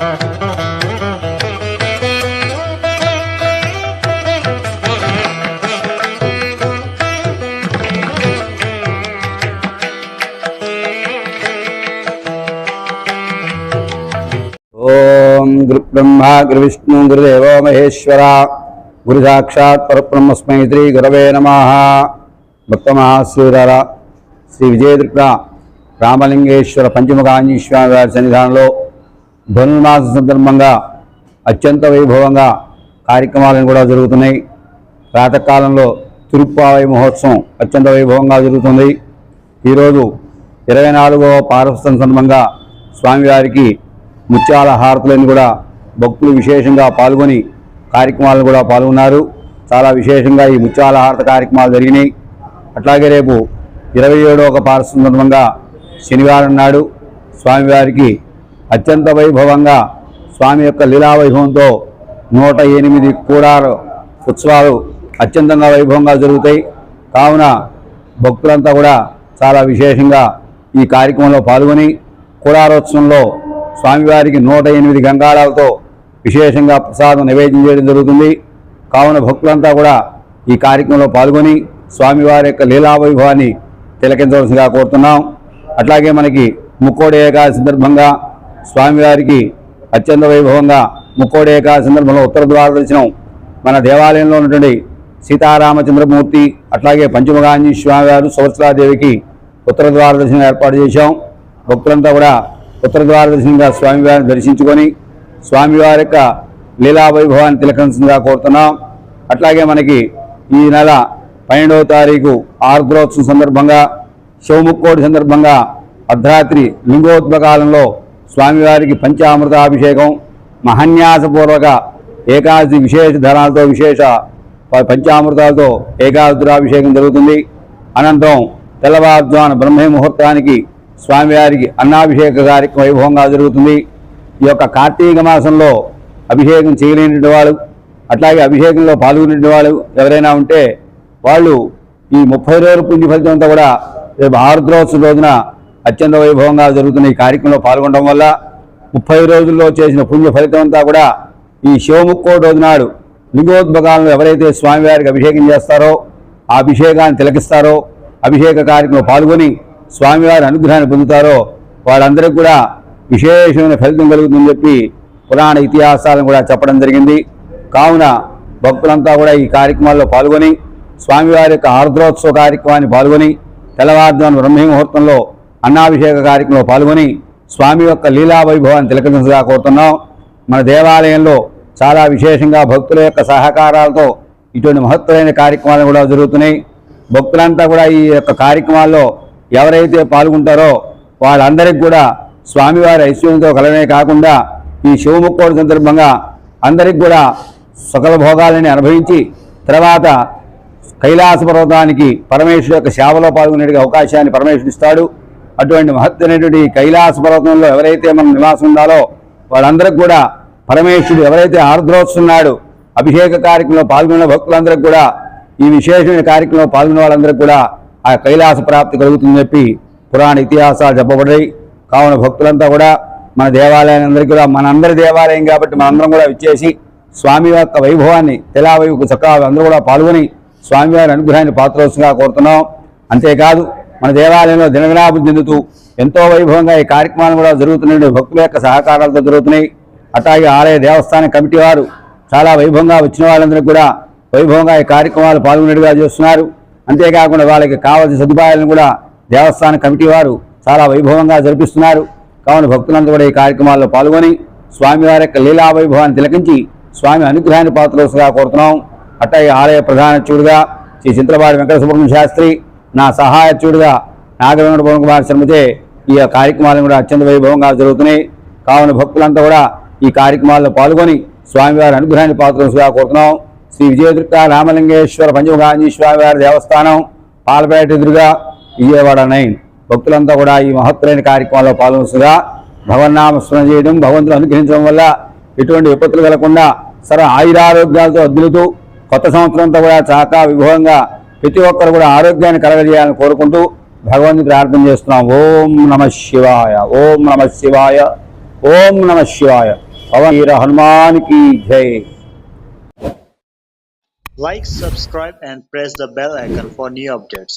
ఓం గురు బ్రహ్మ గురు విష్ణు గురుదేవో మహేశ్వర. గురు సాక్షాత్ పరబ్రహ్మస్మై శ్రీ గురవే నమ. భక్తమహాశివర శ్రీ విజయదుర్గ రామలింగేశ్వర పంచముఖాంజీశ్వర వారి సన్నిధానంలో ధనుర్మాస సందర్భంగా అత్యంత వైభవంగా కార్యక్రమాలను కూడా జరుగుతున్నాయి. ప్రాతకాలంలో తిరుప్పావై మహోత్సవం అత్యంత వైభవంగా జరుగుతుంది. ఈరోజు ఇరవై నాలుగవ పారవస్థం సందర్భంగా స్వామివారికి ముత్యాల హారతులను కూడా భక్తులు విశేషంగా పాల్గొని కార్యక్రమాలను కూడా పాల్గొన్నారు. చాలా విశేషంగా ఈ ముత్యాల హారత కార్యక్రమాలు జరిగినాయి. అట్లాగే రేపు ఇరవై ఏడవ పారవస్థం సందర్భంగా శనివారం నాడు స్వామివారికి అత్యంత వైభవంగా స్వామి యొక్క లీలా వైభవంతో నూట ఎనిమిది కూడారు ఉత్సవాలు అత్యంతంగా వైభవంగా జరుగుతాయి. కావున భక్తులంతా కూడా చాలా విశేషంగా ఈ కార్యక్రమంలో పాల్గొని కూడారోత్సవంలో స్వామివారికి నూట ఎనిమిది గంగాళాలతో విశేషంగా ప్రసాదం నివేదన చేయడం జరుగుతుంది. కావున భక్తులంతా కూడా ఈ కార్యక్రమంలో పాల్గొని స్వామివారి యొక్క లీలా వైభవాన్ని తిలకించవలసిందిగా కోరుతున్నాం. అట్లాగే మనకి ముక్కోడి ఏకాది సందర్భంగా స్వామివారికి అత్యంత వైభవంగా ముక్కోడి ఏకాదశి సందర్భంలో ఉత్తర ద్వార దర్శనం మన దేవాలయంలో ఉన్నటువంటి సీతారామచంద్రమూర్తి అట్లాగే పంచముఖాంజీ స్వామివారు సంవత్సరాదేవికి ఉత్తర ద్వార దర్శనం ఏర్పాటు చేశాం. భక్తులంతా కూడా ఉత్తర ద్వార దర్శనంగా స్వామివారిని దర్శించుకొని స్వామివారి యొక్క లీలా వైభవాన్ని తిలకించగా కోరుతున్నాం. అట్లాగే మనకి ఈ నెల పన్నెండవ తారీఖు ఆర్ద్రోత్సవం సందర్భంగా శివముక్కోడి సందర్భంగా అర్ధరాత్రి లింగోద్భకాలంలో స్వామివారికి పంచామృతాభిషేకం మహన్యాసపూర్వక ఏకాదశి విశేష ధనాలతో విశేష పంచామృతాలతో ఏకాదశిరాభిషేకం జరుగుతుంది. అనంతరం తెల్లవారుజామున బ్రహ్మే ముహూర్తానికి స్వామివారికి అన్నాభిషేక కార్యక్రమం వైభవంగా జరుగుతుంది. ఈ యొక్క కార్తీక మాసంలో అభిషేకం చేయలేని వాళ్ళు అట్లాగే అభిషేకంలో పాల్గొనే వాళ్ళు ఎవరైనా ఉంటే వాళ్ళు ఈ ముప్పై రోజుల పుణ్య ఫలితం అంతా కూడా రేపు ఆరుద్రోత్సవ రోజున అత్యంత వైభవంగా జరుగుతున్న ఈ కార్యక్రమంలో పాల్గొనడం వల్ల ముప్పై రోజుల్లో చేసిన పుణ్య ఫలితం అంతా కూడా ఈ శివముక్కోటి రోజు నాడు లింగోద్భగాలను ఎవరైతే స్వామివారికి అభిషేకం చేస్తారో ఆ అభిషేకాన్ని తిలకిస్తారో అభిషేక కార్యక్రమంలో పాల్గొని స్వామివారి అనుగ్రహాన్ని పొందుతారో వాళ్ళందరికీ కూడా విశేషమైన ఫలితం కలుగుతుందని చెప్పి పురాణ ఇతిహాసాలను కూడా చెప్పడం జరిగింది. కావున భక్తులంతా కూడా ఈ కార్యక్రమాల్లో పాల్గొని స్వామివారి యొక్క ఆర్ద్రోత్సవ కార్యక్రమాన్ని పాల్గొని తెల్లవారుజాము బ్రహ్మీ ముహూర్తంలో అన్నాభిషేక కార్యక్రమంలో పాల్గొని స్వామి యొక్క లీలా వైభవాన్ని తిలకించగా కోరుతున్నాం. మన దేవాలయంలో చాలా విశేషంగా భక్తుల యొక్క సహకారాలతో ఇటువంటి మహత్తరమైన కార్యక్రమాలు కూడా జరుగుతున్నాయి. భక్తులంతా కూడా ఈ యొక్క కార్యక్రమాల్లో ఎవరైతే పాల్గొంటారో వాళ్ళందరికీ కూడా స్వామివారి ఐశ్వర్యంతో కలనే కాకుండా ఈ శివముక్కోడు సందర్భంగా అందరికి కూడా సకల భోగాలని అనుభవించి తర్వాత కైలాస పర్వతానికి పరమేశ్వరు యొక్క సేవలో పాల్గొనే అవకాశాన్ని పరమేశ్వరుడు ఇస్తాడు. అటువంటి మహత్తైనటువంటి కైలాస పర్వతంలో ఎవరైతే మనం నివాసం ఉండాలో వాళ్ళందరికీ కూడా పరమేశ్వరుడు ఎవరైతే ఆర్ద్రోస్తున్నాడు అభిషేక కార్యక్రమంలో పాల్గొన్న భక్తులందరికీ కూడా ఈ విశేషమైన కార్యక్రమంలో పాల్గొన్న వాళ్ళందరికీ కూడా ఆ కైలాస ప్రాప్తి కలుగుతుందని చెప్పి పురాణ ఇతిహాసాలు చెప్పబడ్డాయి. కావున భక్తులంతా కూడా మన దేవాలయాలందరికీ కూడా మనందరి దేవాలయం కాబట్టి మనందరం కూడా విచ్చేసి స్వామి యొక్క వైభవాన్ని తెలావైపు చక్కగా అందరూ కూడా పాల్గొని స్వామివారి అనుగ్రహాన్ని పాత్రోత్సంగా కోరుతున్నాం. అంతేకాదు మన దేవాలయంలో దినదినాభివృద్ధి చెందుతూ ఎంతో వైభవంగా ఈ కార్యక్రమాలు కూడా జరుగుతున్నాయి. భక్తుల యొక్క సహకారాలతో జరుగుతున్నాయి. అట్లాగే ఆలయ దేవస్థాన కమిటీ వారు చాలా వైభవంగా వచ్చిన వాళ్ళందరికీ కూడా వైభవంగా ఈ కార్యక్రమాలు పాల్గొనేట్టుగా చేస్తున్నారు. అంతేకాకుండా వాళ్ళకి కావాల్సిన సదుపాయాలను కూడా దేవస్థాన కమిటీ వారు చాలా వైభవంగా జరిపిస్తున్నారు. కావున భక్తులంతా కూడా ఈ కార్యక్రమాల్లో పాల్గొని స్వామివారి యొక్క లీలా వైభవాన్ని తిలకించి స్వామి అనుగ్రహాన్ని పాత్రలుగా కోరుతున్నాం. అట్లాగే ఆలయ ప్రధాన చూడుగా శ్రీ చింతలపాడి వెంకట సుబ్రహ్మణ్య శాస్త్రి నా సహాయచుడుగా నాగవేణుడు భవన్ కుమార్ శర్మచే ఈ కార్యక్రమాలు కూడా అత్యంత వైభవంగా జరుగుతున్నాయి. కావున భక్తులంతా కూడా ఈ కార్యక్రమాల్లో పాల్గొని స్వామివారి అనుగ్రహాన్ని పాత్రోసుగా కోరుతున్నాం. శ్రీ విజయదుర్గ రామలింగేశ్వర పంచముఖాంజీ స్వామివారి దేవస్థానం పాలపేట ఎదురుగా విజయవాడ నైన్. భక్తులంతా కూడా ఈ మహత్తరైన కార్యక్రమాల్లో పాల్గొనగా భగవన్నామ స్మరణ చేయడం భగవంతుడు అనుగ్రహించడం వల్ల ఎటువంటి విపత్తులు కలగకుండా సర్వ ఆయురారోగ్యాలతో అద్దులుతూ కొత్త సంవత్సరంతో కూడా చాకా విభవంగా ప్రతి ఒక్కరు కూడా ఆరోగ్యాన్ని కలగజేయాలని కోరుకుంటూ భగవంతుని ప్రార్థన చేస్తున్నాం. ఓం నమ శివాయ ఓం నమ శివాయ ఓం నమ శివాయ. పవన్ వీర హనుమానికి జై. Like, subscribe, and press the bell icon for new updates.